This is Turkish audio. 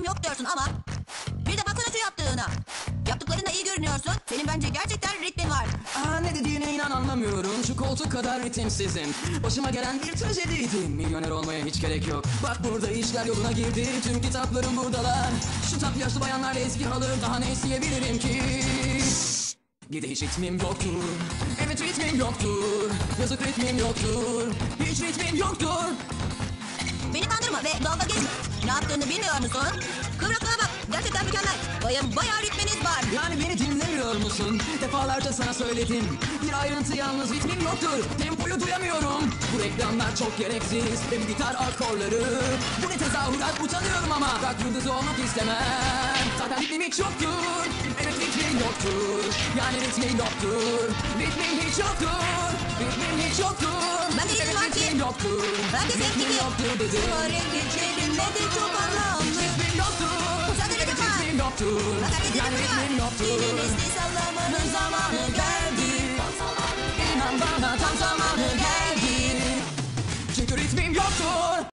ritmim yok diyorsun ama bir de baksana şu yaptığına. Yaptıklarında iyi görünüyorsun. Senin bence gerçekten ritmin var. Aa, ne dediğine inan anlamıyorum. Şu koltuk kadar ritimsizim. Başıma gelen bir trajediydi. Milyoner olmaya hiç gerek yok. Bak burada işler yoluna girdi. Tüm kitaplarım buradalar. Şu tatlı yaşlı bayanlar eski halı Daha ne isteyebilirim ki? Hiç ritmim yoktur. Evet ritmim yoktur. Yazık ritmim yoktur. Hiç ritmim yoktur yaptığını bilmiyor musun? Kıvraklığa bak. Gerçekten mükemmel. Baya bayağı ritminiz var. Yani beni dinlemiyor musun? Defalarca sana söyledim. Bir ayrıntı yalnız ritmim yoktur. Tempoyu duyamıyorum. Bu reklamlar çok gereksiz. Bir gitar akorları. Bu ne tezahürat utanıyorum ama. Rock yıldızı olmak istemem. Zaten ritmim hiç yoktur. Evet ritmim yoktur. Yani ritmim yoktur. Ritmim hiç yoktur. Ritmim hiç yoktur yoktur. Hadi sen gibi. yoktur bizim. Sivare geçelim hadi toparlandı. Hiçbir yoktur. Uzakta gidip. Hiçbir yoktur. Yani hiçbir yoktur. Dilimizde sallamanın zamanı geldi. İnan bana tam zamanı geldi. Çünkü ritmim yoktur.